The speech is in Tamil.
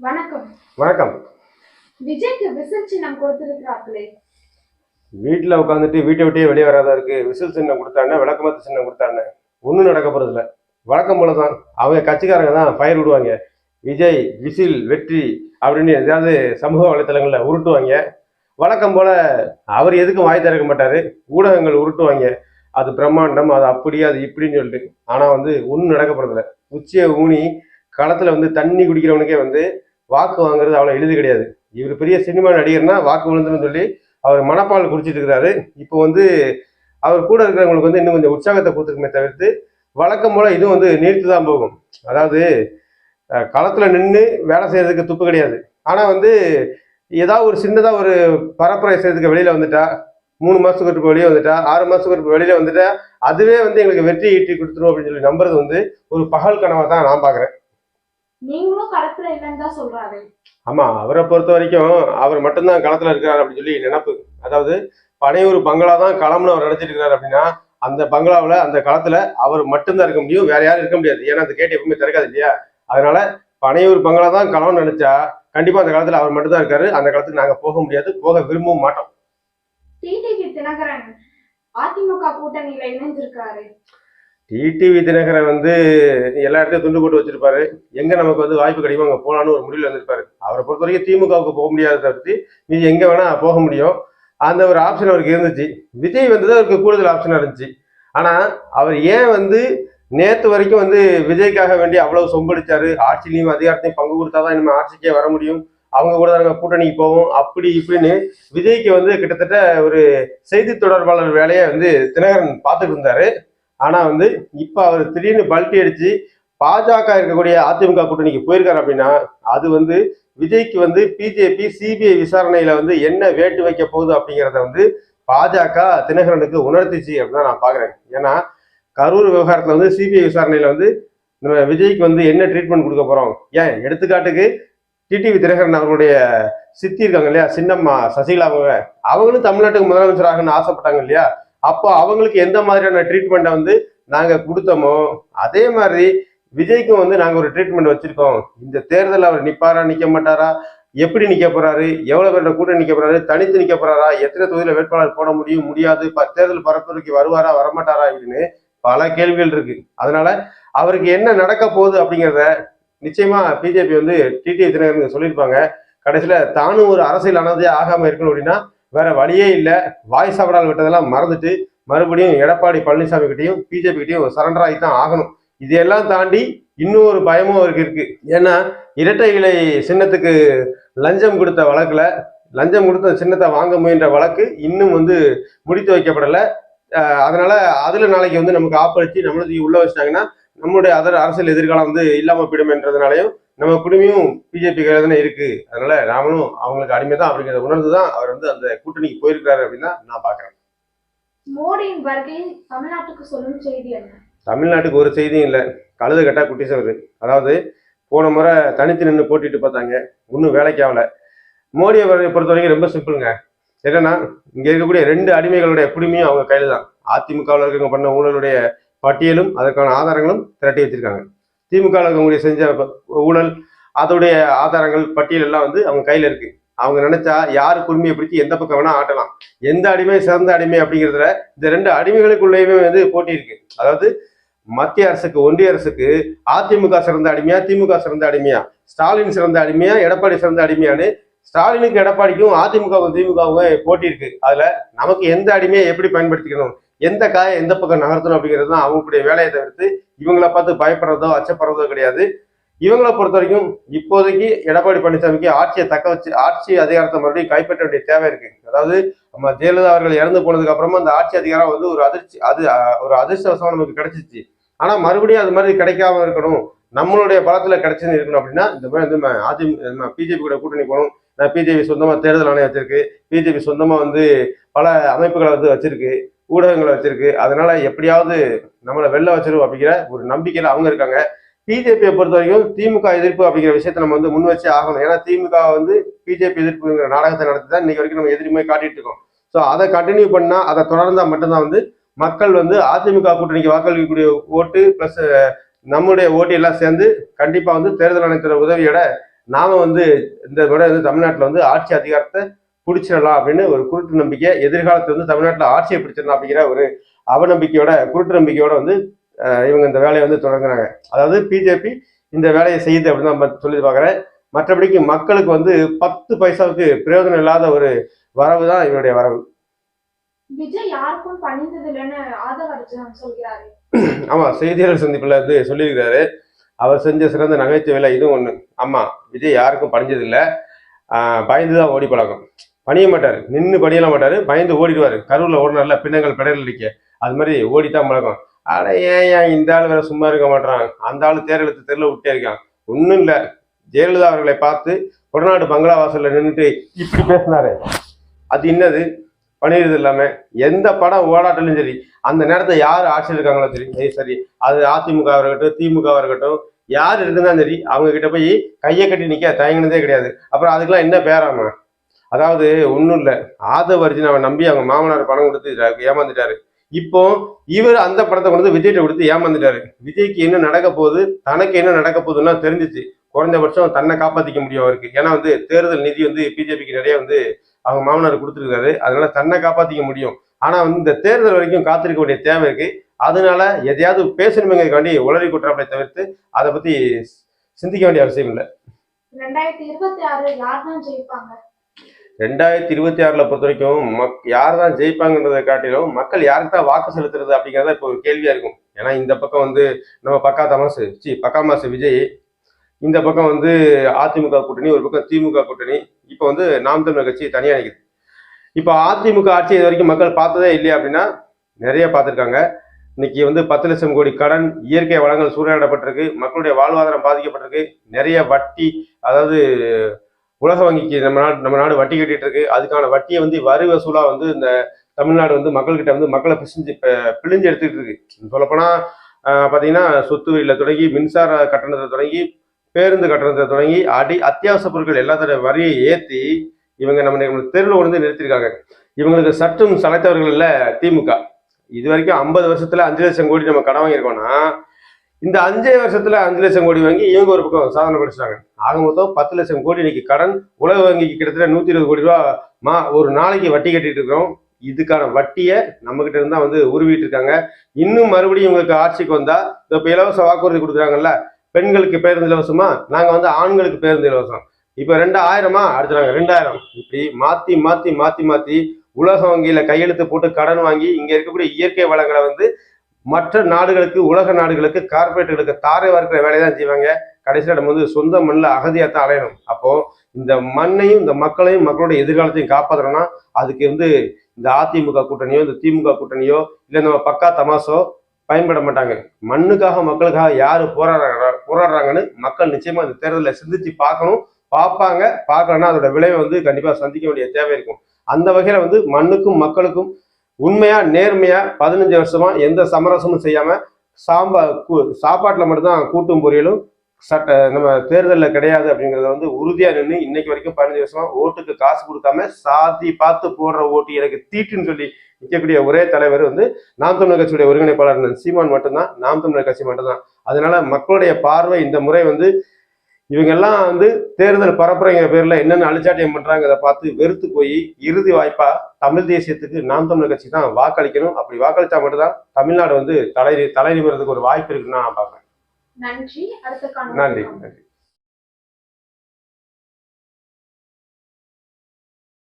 வணக்கம். வணக்கம். விஜய்க்கு விசில் சின்னம் கொடுத்திருக்கிறார்களே. வீட்டில் உட்காந்துட்டு வீட்டை விட்டே வெளியே வராதா இருக்கு? விசில் சின்னம் கொடுத்தானே விளக்கமத்து சின்னம் கொடுத்தானே? ஒன்றும் நடக்க போறதில்ல வழக்கம் போல தான் அவங்க கட்சிக்காரங்க தான் ஃபயர் விடுவாங்க. விஜய் விசில் வெற்றி அப்படின்னு ஏதாவது சமூக வலைத்தளங்களில் உருட்டுவாங்க. வழக்கம் போல அவர் எதுக்கும் வாய் திறக்க மாட்டாரு. ஊடகங்கள் உருட்டுவாங்க. அது பிரம்மாண்டம் அது அப்படி அது இப்படின்னு சொல்லிட்டு. ஆனால் வந்து ஒன்றும் நடக்க போறதில்ல உச்சியை ஊனி களத்தில் வந்து தண்ணி குடிக்கிறவனுக்கே வந்து வாக்கு வாங்குறது அவ்வளோ எளிது கிடையாது. இவர் பெரிய சினிமா நடிகர்னா வாக்கு விழுந்துன்னு சொல்லி அவர் மனப்பால் குடிச்சிட்டு இருக்கிறாரு. இப்போ வந்து அவர் கூட இருக்கிறவங்களுக்கு வந்து இன்னும் கொஞ்சம் உற்சாகத்தை கொடுத்துருக்குமே தவிர்த்து வழக்கம் போல இதுவும் வந்து நீர்த்து தான் போகும். அதாவது களத்தில் நின்று வேலை செய்யறதுக்கு துப்பு கிடையாது. ஆனால் வந்து ஏதாவது ஒரு சின்னதாக ஒரு பரப்புரை செய்யறதுக்கு வெளியில் வந்துட்டா மூணு மாதத்துக்கு ஒரு வெளியே வந்துட்டா ஆறு மாதத்துக்கு ஒரு வெளியில் வந்துட்டா அதுவே வந்து எங்களுக்கு வெற்றி ஈட்டி கொடுத்துரும் அப்படின்னு சொல்லி நம்புறது வந்து ஒரு பகல் கனவாக தான் நான் பார்க்குறேன் நீங்களும் களத்துல இல்லைன்னு தான் சொல்றாரு. ஆமா அவரை பொறுத்த வரைக்கும் அவர் மட்டும்தான் களத்துல இருக்கிறார் அப்படின்னு சொல்லி நினப்பு. அதாவது பனையூர் பங்களா தான் களம்னு அவர் நினைச்சிட்டு இருக்கிறார் அப்படின்னா அந்த பங்களாவில் அந்த களத்துல அவர் மட்டும்தான் இருக்க முடியும் வேற யாரும் இருக்க முடியாது. ஏன்னா அந்த கேட்டு எப்பவுமே திறக்காது இல்லையா? அதனால பனையூர் பங்களா தான் களம்னு நினைச்சா கண்டிப்பா அந்த காலத்துல அவர் மட்டும்தான் இருக்காரு. அந்த காலத்துக்கு நாங்க போக முடியாது போக விரும்பவும் மாட்டோம். டிடிவி தினகரன் அதிமுக கூட்டணியில இணைஞ்சிருக்காரு. டிடிவி தினகரன் வந்து எல்லா இடத்தையும் துண்டு போட்டு வச்சிருப்பாரு. எங்க நமக்கு வந்து வாய்ப்பு கிடைக்கும் அங்க போகலான்னு ஒரு முடிவில் வந்திருப்பாரு. அவரை பொறுத்த வரைக்கும் திமுகவுக்கு போக முடியாத தவிர்த்து நீ எங்க வேணா போக முடியும். அந்த ஒரு ஆப்ஷன் அவருக்கு இருந்துச்சு. விஜய் வந்தது அவருக்கு கூடுதல் ஆப்ஷனாக இருந்துச்சு. ஆனா அவர் ஏன் வந்து நேத்து வரைக்கும் வந்து விஜய்க்காக வேண்டி அவ்வளவு சொம்படிச்சாரு? ஆட்சியிலையும் அதிகாரத்தையும் பங்கு கொடுத்தாதான் நம்ம ஆட்சிக்கே வர முடியும். அவங்க கூட நாங்கள் கூட்டணிக்கு போவோம். அப்படி இப்படின்னு விஜய்க்கு வந்து கிட்டத்தட்ட ஒரு செய்தி தொடர்பாளர் வேலையை வந்து தினகரன் பார்த்துட்டு இருந்தாரு. ஆனா வந்து இப்ப அவர் திடீர்னு பல்ட்டி அடிச்சு பாஜக இருக்கக்கூடிய அதிமுக கூட்டணிக்கு போயிருக்காரு அப்படின்னா அது வந்து விஜய்க்கு வந்து பிஜேபி சிபிஐ விசாரணையில வந்து என்ன வேட்டு வைக்க போகுது அப்படிங்கிறத வந்து பாஜக தினகரனுக்கு உணர்த்திச்சு அப்படின்னு தான் நான் பாக்குறேன். ஏன்னா கரூர் விவகாரத்துல வந்து சிபிஐ விசாரணையில வந்து நம்ம விஜய்க்கு வந்து என்ன ட்ரீட்மெண்ட் கொடுக்க போறோம்? ஏன்? எடுத்துக்காட்டுக்கு டிடிவி தினகரன் அவர்களுடைய சித்தி இருக்காங்க இல்லையா? சின்னம்மா சசிகலா அவங்க அவங்களும் தமிழ்நாட்டுக்கு முதலமைச்சர் ஆகணும்னு ஆசைப்பட்டாங்க இல்லையா? அப்போ அவங்களுக்கு எந்த மாதிரியான ட்ரீட்மெண்ட்டை வந்து நாங்கள் கொடுத்தோமோ அதே மாதிரி விஜய்க்கும் வந்து நாங்கள் ஒரு ட்ரீட்மெண்ட் வச்சுருக்கோம். இந்த தேர்தலில் அவர் நிற்பாரா நிற்க மாட்டாரா? எப்படி நிற்க போறாரு? எவ்வளோ பேரோட கூட்டம் நிற்க போறாரு? தனித்து நிற்க போறாரா? எத்தனை தொகுதியில் வேட்பாளர் போட முடியும்? முடியாது. ப- தேர்தல் பரப்புரைக்கு வருவாரா வரமாட்டாரா அப்படின்னு பல கேள்விகள் இருக்கு. அதனால அவருக்கு என்ன நடக்க போகுது அப்படிங்கிறத நிச்சயமா பிஜேபி வந்து டிடிவி தினகரன் சொல்லியிருப்பாங்க. கடைசியில தானும் ஒரு அரசியல் அனதே ஆகாம இருக்கணும் அப்படின்னா வேற வழியே இல்லை. வாய் சாப்பிடால் விட்டதெல்லாம் மறந்துட்டு மறுபடியும் எடப்பாடி பழனிசாமி கிட்டையும் பிஜேபி கிட்டையும் சரண்டர் ஆகி தான் ஆகணும். இதையெல்லாம் தாண்டி இன்னும் ஒரு பயமும் அவருக்கு இருக்கு. ஏன்னா இரட்டை இலை சின்னத்துக்கு லஞ்சம் கொடுத்த வழக்குல லஞ்சம் கொடுத்த சின்னத்தை வாங்க முயன்ற வழக்கு இன்னும் வந்து முடித்து வைக்கப்படலை. அதனால அதுல நாளைக்கு வந்து நமக்கு ஆப்படிச்சு நம்மளுக்கு உள்ள வச்சிட்டாங்கன்னா நம்மளுடைய அதர் அரசியல் எதிர்காலம் வந்து இல்லாம போயிடுமென்றதுனாலையும் நம்ம குடுமையும் பிஜேபி கையில தானே இருக்கு. அதனால நாமளும் அவங்களுக்கு அடிமை தான் அப்படிங்கிறத உணர்ந்து தான் அவர் வந்து அந்த கூட்டணிக்கு போயிருக்காரு அப்படின்னு நான் பாக்குறேன் மோடியின் வருகை தமிழ்நாட்டுக்கு சொல்லும் செய்தி என்ன? தமிழ்நாட்டுக்கு ஒரு செய்தியும் இல்லை. கழுது கட்டா குட்டி சவரு அதாவது போன முறை தனித்து நின்று போட்டிட்டு பார்த்தாங்க. ஒன்றும் வேலைக்கு ஆகல. மோடி அவரை பொறுத்த வரைக்கும் ரொம்ப சிம்பிளுங்க. என்னன்னா இங்க இருக்கக்கூடிய ரெண்டு அடிமைகளுடைய குடிமையும் அவங்க கையில தான். அதிமுகவில் இருக்கவங்க பண்ண ஊழலுடைய பட்டியலும் அதற்கான ஆதாரங்களும் திரட்டி வச்சிருக்காங்க. திமுக இருக்கவங்களுடைய செஞ்ச ஊழல் அதோடைய ஆதாரங்கள் பட்டியல் எல்லாம் வந்து அவங்க கையில இருக்கு. அவங்க நினைச்சா யார் குடுமையை பிடிச்சி எந்த பக்கம் வேணா ஆட்டலாம். எந்த அடிமை சிறந்த அடிமை அப்படிங்கிறதுல இந்த ரெண்டு அடிமைகளுக்குள்ளேயுமே வந்து போட்டி இருக்கு. அதாவது மத்திய அரசுக்கு ஒன்றிய அரசுக்கு அதிமுக சிறந்த அடிமையா திமுக சிறந்த அடிமையா? ஸ்டாலின் சிறந்த அடிமையா எடப்பாடி சிறந்த அடிமையான்னு ஸ்டாலினுக்கு எடப்பாடிக்கும் அதிமுகவும் திமுகவும் போட்டி இருக்கு. அதுல நமக்கு எந்த அடிமையை எப்படி பயன்படுத்திக்கணும்? எந்த காயை எந்த பக்கம் நகர்த்தணும் அப்படிங்கிறது தான் அவங்களுடைய வேலையை தவிர்த்து இவங்கள பார்த்து பயப்படுறதோ அச்சப்படுறதோ கிடையாது. இவங்களை பொறுத்த வரைக்கும் இப்போதைக்கு எடப்பாடி பழனிசாமிக்கு ஆட்சியை தக்க வச்சு ஆட்சி அதிகாரத்தை மறுபடியும் கைப்பற்ற வேண்டிய தேவை இருக்கு. அதாவது நம்ம ஜெயலலிதா அவர்கள் இறந்து போனதுக்கு அப்புறமா அந்த ஆட்சி அதிகாரம் வந்து ஒரு அதிர்ச்சி அது ஒரு அதிர்ஷ்டவசமா நமக்கு கிடைச்சிச்சு. ஆனா மறுபடியும் அது மாதிரி கிடைக்காம இருக்கணும். நம்மளுடைய பலத்துல கிடைச்சது இருக்கணும் அப்படின்னா இந்த மாதிரி வந்து அதிமுக பிஜேபி கூட கூட்டணி போகணும். பிஜேபி சொந்தமா தேர்தல் ஆணையம் வச்சிருக்கு. பிஜேபி சொந்தமா வந்து பல அமைப்புகளை வந்து வச்சிருக்கு. ஊடகங்களை வச்சிருக்கு. அதனால எப்படியாவது நம்மளை வெளில வச்சிரும் அப்படிங்கிற ஒரு நம்பிக்கையில அவங்க இருக்காங்க. பிஜேபியை பொறுத்த வரைக்கும் திமுக எதிர்ப்பு அப்படிங்கிற விஷயத்த நம்ம வந்து முன் வச்சே ஆகணும். ஏன்னா திமுக வந்து பிஜேபி எதிர்ப்புங்கிற நாடகத்தை நடத்தி தான் இன்னைக்கு வரைக்கும் நம்ம எதிர்மையை காட்டிட்டு இருக்கோம். ஸோ அதை கண்டினியூ பண்ணா அதை தொடர்ந்தா மட்டும்தான் வந்து மக்கள் வந்து அதிமுக கூட்டணிக்கு வாக்களிக்கக்கூடிய ஓட்டு பிளஸ் நம்முடைய ஓட்டு எல்லாம் சேர்ந்து கண்டிப்பா வந்து தேர்தல் ஆணையத்தோட உதவியோட நாம வந்து இந்த முறை வந்து தமிழ்நாட்டில் வந்து ஆட்சி அதிகாரத்தை பிடிச்சிடலாம் அப்படின்னு ஒரு குருட்டு நம்பிக்கை எதிர்காலத்துல வந்து தமிழ்நாட்டில் ஆட்சியை பிடிச்சிடலாம் அப்படிங்கிற ஒரு அவநம்பிக்கையோட குருட்டு நம்பிக்கையோட வந்து இவங்க இந்த வேலையை வந்து தொடங்குறாங்க. அதாவது பிஜேபி இந்த வேலையை செய்யுது அப்படின்னு நம்ம சொல்லி பார்க்குறேன். மற்றபடிக்கு மக்களுக்கு வந்து பத்து பைசாவுக்கு பிரயோஜனம் இல்லாத ஒரு வரவு தான் இவருடைய வரவு. ஆமா செய்தியாளர் சந்திப்புல வந்து சொல்லியிருக்கிறாரு. அவர் செஞ்ச சிறந்த நகைச்சுவையில இதுவும் ஒண்ணு. ஆமா விஜய் யாருக்கும் பணிஞ்சது இல்ல. பயந்து தான் ஓடி பழக்கம். பணிய மாட்டார். நின்று பணியல மாட்டார். பயந்து ஓடிடுவாரு. கருவில் ஓடினார்ல பின்னங்கள் பிடல் அடிக்க அது மாதிரி ஓடித்தான் பழக்கம். ஆனால் ஏன் ஏன் இந்த ஆள் வேற சும்மா இருக்க மாட்டான் அந்த ஆள் தேர் தெருவில் தெருல விட்டே இருக்கான். ஒன்றும் இல்லை. ஜெயலலிதா அவர்களை பார்த்து கொடநாடு பங்களா வாசலில் நின்றுட்டு இப்படி பேசினாரு. அது என்னது? பண்ணிடுறது இல்லாம எந்த படம் ஓடாட்டலும் சரி அந்த நேரத்தை யார் ஆட்சியில் இருக்காங்களோ சரி சரி அது அதிமுக இருக்கட்டும் திமுக இருக்கட்டும் யார் இருந்தாலும் சரி அவங்க கிட்ட போய் கையை கட்டி நிற்க தயங்கினதே கிடையாது. அப்புறம் அதுக்கெல்லாம் என்ன பேராமா? அதாவது ஒன்றும் இல்லை. ஆதவ அர்ஜுன் அவன் நம்பி அவங்க மாமனார் பணம் கொடுத்து ஏமாந்துட்டாரு. இப்போ இவர் அந்த படத்தை கொண்டு வந்து விஜய்கிட்ட கொடுத்து ஏமாந்துட்டாரு. விஜய்க்கு என்ன நடக்க போகுது? தனக்கு என்ன நடக்க போகுதுன்னா தெரிஞ்சிச்சு. குறைஞ்சபட்சம் தன்னை காப்பாற்றிக்க முடியும் அவருக்கு. ஏன்னா வந்து தேர்தல் நிதி வந்து பிஜேபிக்கு நிறைய வந்து அவங்க மாமனார் கொடுத்துருக்காரு. அதனால தன்னை காப்பாற்றிக்க முடியும். ஆனால் வந்து இந்த தேர்தல் வரைக்கும் காத்திருக்க வேண்டிய தேவை இருக்கு. அதனால எதையாவது பேசணுமேங்கிறதுக்காண்டி உளறி குற்றாப்பை தவிர்த்து அதை பத்தி சிந்திக்க வேண்டிய அவசியம் இல்லை. ரெண்டாயிரத்தி இருபத்தி ஆறு யார் தான் ஜெயிப்பாங்க? ரெண்டாயிரத்தி இருபத்தி ஆறில் பொறுத்த வரைக்கும் மக் யார் தான் ஜெயிப்பாங்கன்றதை காட்டிலும் மக்கள் யாருக்கு தான் வாக்கு செலுத்துறது அப்படிங்கிறத இப்போ ஒரு கேள்வியாக இருக்கும். ஏன்னா இந்த பக்கம் வந்து நம்ம பக்கா தமாசு சி பக்கா மாசு விஜய் இந்த பக்கம் வந்து அதிமுக கூட்டணி ஒரு பக்கம் திமுக கூட்டணி இப்போ வந்து நாம் தமிழர் கட்சி தனியாக நிற்குது இப்போ அதிமுக ஆட்சி இது வரைக்கும் மக்கள் பார்த்ததே இல்லையா அப்படின்னா நிறைய பார்த்துருக்காங்க. இன்னைக்கு வந்து பத்து லட்சம் கோடி கடன் இயற்கை வளங்கள் சூறையாடப்பட்டிருக்கு மக்களுடைய வாழ்வாதாரம் பாதிக்கப்பட்டிருக்கு நிறைய வட்டி அதாவது உலக வங்கிக்கு நம்ம நாடு நம்ம நாடு வட்டி கட்டிட்டு இருக்கு. அதுக்கான வட்டியை வந்து வரி வசூலா வந்து இந்த தமிழ்நாடு வந்து மக்கள்கிட்ட வந்து மக்களை பிசிஞ்சு பிழிஞ்சு எடுத்துக்கிட்டு இருக்கு. சொல்லப்போனால் பார்த்தீங்கன்னா சொத்து வரியில் தொடங்கி மின்சார கட்டணத்தை தொடங்கி பேருந்து கட்டணத்தை தொடங்கி அடி அத்தியாவசிய பொருட்கள் எல்லாத்தோட வரியை ஏற்றி இவங்க நம்ம தெருவில் கொண்டு வந்து நிறுத்திருக்காங்க. இவங்களுக்கு சற்றும் சளைத்தவர்கள் இல்லை திமுக. இது வரைக்கும் ஐம்பது வருஷத்துல அஞ்சு லட்சம் கோடி நம்ம கடன் வாங்கியிருக்கோம்னா இந்த அஞ்சே வருஷத்துல அஞ்சு லட்சம் கோடி வாங்கி இவங்க ஒரு பக்கம் சாதனை படிச்சிட்டாங்க. ஆக மொத்தம் பத்து லட்சம் கோடி இன்னைக்கு கடன் உலக வங்கிக்கு கிட்டத்தட்ட நூத்தி இருபது கோடி ரூபா மா ஒரு நாளைக்கு வட்டி கட்டிட்டு இருக்கிறோம். இதுக்கான வட்டியை நம்ம கிட்ட இருந்தா வந்து உருவிட்டு இருக்காங்க இன்னும் மறுபடியும் இவங்களுக்கு ஆட்சிக்கு வந்தா இப்ப இலவச வாக்குறுதி கொடுக்குறாங்கல்ல பெண்களுக்கு பேருந்து இலவசமா? நாங்க வந்து ஆண்களுக்கு பேருந்து இலவசம். இப்ப ரெண்டாயிரமா? அடுத்து நாங்க ரெண்டாயிரம். இப்படி மாத்தி மாத்தி மாத்தி மாத்தி உலக வங்கியில கையெழுத்து போட்டு கடன் வாங்கி இங்க இருக்கக்கூடிய இயற்கை வளங்களை வந்து மற்ற நாடுகளுக்கு உலக நாடுகளுக்கு கார்பரேட்டுகளுக்கு தாரை வார்க்கிற வேலையை தான் செய்வாங்க கடைசியில் நம்ம வந்து சொந்த மண்ணில் அகதியாக தான் அலையணும். அப்போது இந்த மண்ணையும் இந்த மக்களையும் மக்களுடைய எதிர்காலத்தையும் காப்பாற்றணும்னா அதுக்கு வந்து இந்த அதிமுக கூட்டணியோ இந்த திமுக கூட்டணியோ இல்லை நம்ம பக்கா தமாசோ பயன்பட மாட்டாங்க. மண்ணுக்காக மக்களுக்காக யார் போராடுறாங்க போராடுறாங்கன்னு மக்கள் நிச்சயமாக இந்த தேர்தலில் சிந்திச்சு பார்க்கணும். பார்ப்பாங்க. பார்க்கலன்னா அதோட விளைவை வந்து கண்டிப்பாக சந்திக்க வேண்டிய தேவை இருக்கும். அந்த வகையில் வந்து மண்ணுக்கும் மக்களுக்கும் உண்மையா நேர்மையா பதினஞ்சு வருஷமா எந்த சமரசமும் செய்யாம சாம்பா கூ- சாப்பாட்டுல மட்டும்தான் கூட்டும் பொரியலும் சட்ட நம்ம தேர்தலில் கிடையாது அப்படிங்கிறத வந்து உறுதியா நின்று இன்னைக்கு வரைக்கும் பதினஞ்சு வருஷமா ஓட்டுக்கு காசு கொடுக்காம சாதி பார்த்து போடுற ஓட்டு எனக்கு தீட்டுன்னு சொல்லி நிற்கக்கூடிய ஒரே தலைவர் வந்து நாம் தமிழர் கட்சியுடைய ஒருங்கிணைப்பாளர் சீமான் மட்டும்தான் நாம் தமிழர் கட்சி மட்டும்தான். அதனால மக்களுடைய பார்வை இந்த முறை வந்து இவங்க எல்லாம் வந்து தேர்தல் பரப்புரைங்கிற பேர்ல என்னென்ன அழிச்சாட்டியம் பண்றாங்க அதை பார்த்து வெறுத்து போய் இறுதி வாய்ப்பா தமிழ் தேசியத்துக்கு நாம் தமிழர் கட்சி தான் வாக்களிக்கணும். அப்படி வாக்களிச்சா மட்டும்தான் தமிழ்நாடு வந்து தலை தலை ஒரு வாய்ப்பு இருக்குன்னு நான் பார்க்குறேன். நன்றி. நன்றி.